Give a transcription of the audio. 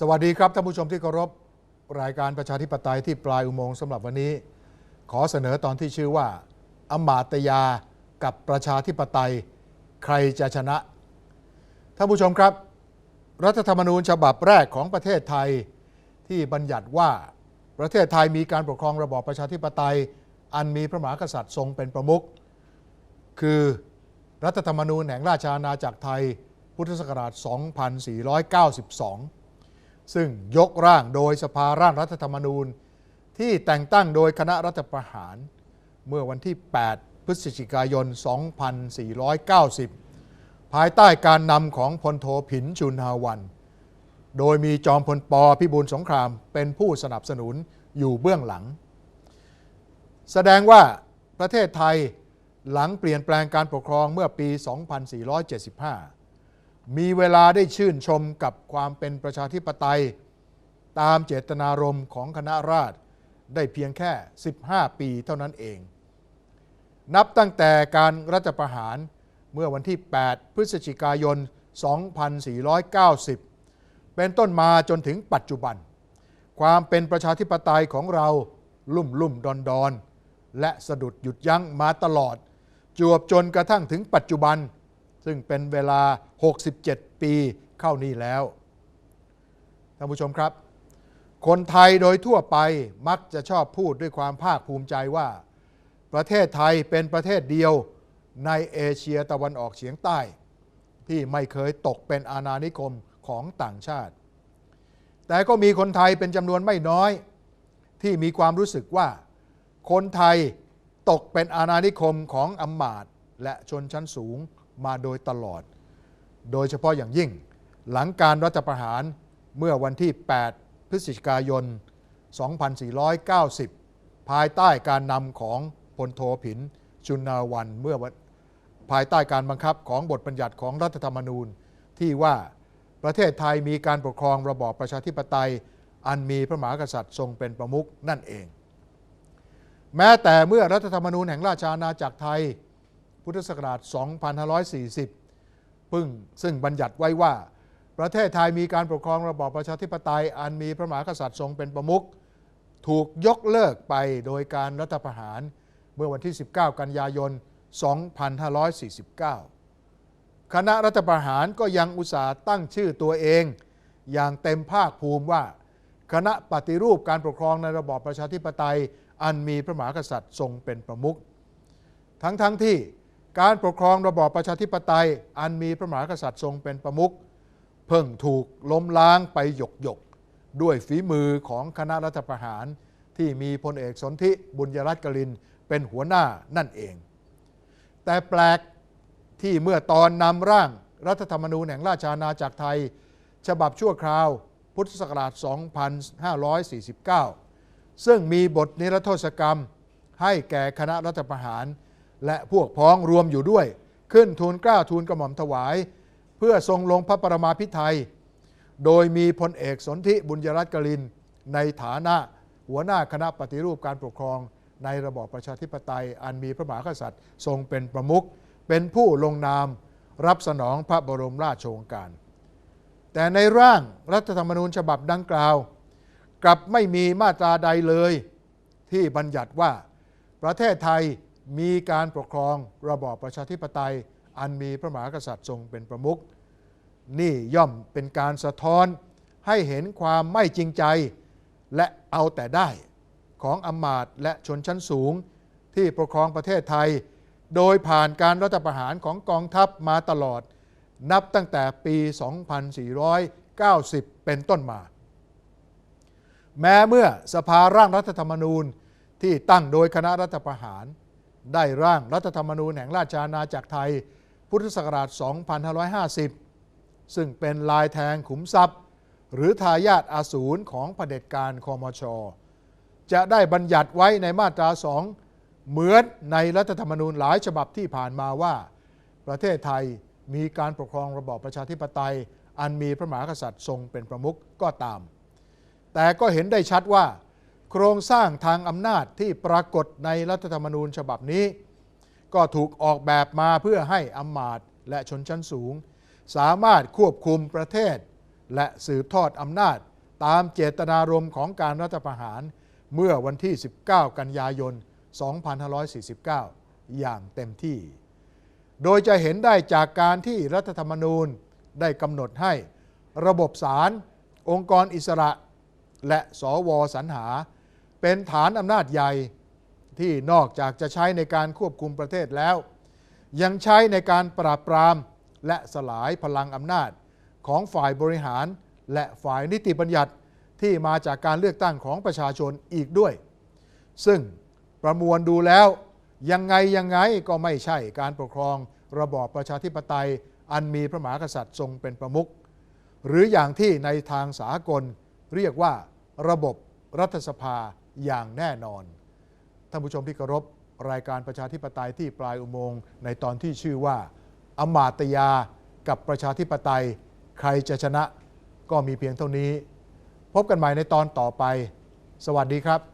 สวัสดีครับท่านผู้ชมที่เคารพรายการประชาธิปไตยที่ปลายอุโมงค์สำหรับวันนี้ ขอเสนอตอนที่ชื่อว่าอมาตยากับประชาธิปไตย ใครจะชนะท่านผู้ชมครับ รัฐธรรมนูญฉบับแรกของประเทศไทย ที่บัญญัติว่าประเทศไทยมีการปกครองระบอบประชาธิปไตย อันมีพระมหากษัตริย์ทรงเป็นประมุขคือรัฐธรรมนูญแห่งราชอาณาจักรไทยพุทธศักราช 2492 ซึ่งยกร่างโดยสภาร่างรัฐธรรมนูญ ที่แต่งตั้งโดยคณะรัฐประหาร เมื่อวันที่ 8 พฤศจิกายน 2490 ภายใต้การนำของพลโทผินชุนหาวัน โดยมีจอมพลปพิบูลสงครามเป็นผู้สนับสนุนอยู่เบื้องหลัง แสดงว่าประเทศไทยหลังเปลี่ยนแปลงการปกครองเมื่อปี 2475 มีเวลาได้ชื่นชมกับความเป็นประชาธิปไตย ตามเจตนารมณ์ของคณะราษฎรได้เพียงแค่ 15 ปีเท่านั้นเอง นับตั้งแต่การรัฐประหารเมื่อวันที่ 8 พฤศจิกายน 2490 เป็นต้นมาจนถึงปัจจุบัน ความเป็นประชาธิปไตยของเราลุ่มลุ่มดอนดอนและสะดุดหยุดยั้งมาตลอด จวบจนกระทั่งถึงปัจจุบัน ซึ่งเป็นเวลา 67 ปีเข้านี้แล้ว ท่านผู้ชมครับ คนไทยโดยทั่วไปมักจะชอบพูดด้วยความภาคภูมิใจว่า ประเทศไทยเป็นประเทศเดียวในเอเชียตะวันออกเฉียงใต้ ที่ไม่เคยตกเป็นอาณานิคมของต่างชาติ แต่ก็มีคนไทยเป็นจำนวนไม่น้อย ที่มีความรู้สึกว่า คนไทยตกเป็นอาณานิคมของอำมาตย์และชนชั้นสูง มาโดยตลอด โดยเฉพาะอย่างยิ่ง หลังการรัฐประหารเมื่อวันที่ 8 พฤศจิกายน 2490 ภายใต้การนำของพลโทผินชุนาวันเมื่อภายใต้การบังคับของบทบัญญัติของรัฐธรรมนูญ ที่ว่าประเทศไทยมีการปกครองระบอบประชาธิปไตย อันมีพระมหากษัตริย์ทรงเป็นประมุขนั่นเอง แม้แต่เมื่อรัฐธรรมนูญแห่งราชอาณาจักรไทย พุทธศักราช 2540พึ่งซึ่งบัญญัติไว้ว่า ประเทศไทยมีการปกครองระบอบประชาธิปไตย อันมีพระมหากษัตริย์ทรงเป็นประมุขถูกยกเลิกไปโดยการรัฐประหารเมื่อวันที่ 19 กันยายน 2549 คณะรัฐประหารก็ยังอุตส่าห์ตั้งชื่อตัวเอง อย่างเต็มภาคภูมิว่า คณะปฏิรูปการปกครองในระบอบประชาธิปไตย อันมีพระมหากษัตริย์ทรงเป็นประมุขทั้งๆทที่ การปกครองระบอบประชาธิปไตย อันมีพระมหากษัตริย์ทรงเป็นประมุขเพิ่งถูกล้มล้างไปหยกหยกด้วยฝีมือของคณะรัฐประหาร ที่มีพลเอกสนธิบุญยรัตน์กลินเป็นหัวหน้านั่นเอง แต่แปลกที่เมื่อตอนนำร่างรัฐธรรมนูญแห่งราชอาณาจักรไทย ฉบับชั่วคราว พุทธศักราช 2549 ซึ่งมีบทนิรโทษกรรมให้แก่คณะรัฐประหาร และพวกพ้องรวมอยู่ด้วย ขึ้นทูลกล้าทูลกระหม่อมถวาย เพื่อทรงลงพระประมาพิไทย โดยมีพลเอกสนธิบุญยรัตน์กลิน ในฐานะหัวหน้าคณะปฏิรูปการปกครอง ในระบอบประชาธิปไตย อันมีพระมหากษัตริย์ ทรงเป็นประมุขเป็นผู้ลงนาม รับสนองพระบรมราชโองการ แต่ในร่างรัฐธรรมนูญฉบับดังกล่าว กลับไม่มีมาตราใดเลย ที่บัญญัติว่าประเทศไทย มีการปกครองระบอบประชาธิปไตย อันมีพระมหากษัตริย์ทรงเป็นประมุขนี่ย่อมเป็นการสะท้อนให้เห็นความไม่จริงใจ และเอาแต่ได้ของอำมาตย์และชนชั้นสูง ที่ปกครองประเทศไทย โดยผ่านการรัฐประหารของกองทัพมาตลอด นับตั้งแต่ปี 2490 เป็นต้นมา แม้เมื่อสภาร่างรัฐธรรมนูญที่ตั้งโดยคณะรัฐประหาร ได้ร่างรัฐธรรมนูญแห่งราชอาณาจักรไทย พุทธศักราช 2550 ซึ่งเป็นลายแทงขุมทรัพย์ หรือทายาทอาสูรของเผด็จการคอมช จะได้บัญญัติไว้ในมาตราสองเหมือนในรัฐธรรมนูญหลายฉบับที่ผ่านมาว่า ประเทศไทยมีการปกครองระบอบประชาธิปไตย อันมีพระมหากษัตริย์ทรงเป็นประมุขก็ตาม แต่ก็เห็นได้ชัดว่า โครงสร้างทางอำนาจที่ปรากฏในรัฐธรรมนูญฉบับนี้ ก็ถูกออกแบบมาเพื่อให้อำมาตย์และชนชั้นสูง สามารถควบคุมประเทศ และสืบทอดอำนาจตามเจตนารมณ์ของการรัฐประหาร เมื่อวันที่ 19 กันยายน 2549 อย่างเต็มที่ โดยจะเห็นได้จากการที่รัฐธรรมนูญได้กำหนดให้ระบบศาลองค์กรอิสระ และสวสรรหา เป็นฐานอำนาจใหญ่ที่นอกจากจะใช้ในการควบคุมประเทศแล้ว ยังใช้ในการปราบปราม และสลายพลังอำนาจของฝ่ายบริหาร และฝ่ายนิติบัญญัติที่มาจากการเลือกตั้งของประชาชนอีกด้วย ซึ่งประมวลดูแล้วยังไงยังไงก็ไม่ใช่การปกครองระบอบประชาธิปไตย อันมีพระมหากษัตริย์ทรงเป็นประมุขหรืออย่างที่ในทางสากลเรียกว่าระบบรัฐสภา อย่างแน่นอน ท่านผู้ชมที่เคารพรายการประชาธิปไตยที่ปลายอุโมงค์ในตอนที่ชื่อว่าอมาตยากับประชาธิปไตย ใครจะชนะก็มีเพียงเท่านี้ พบกันใหม่ในตอนต่อไป สวัสดีครับ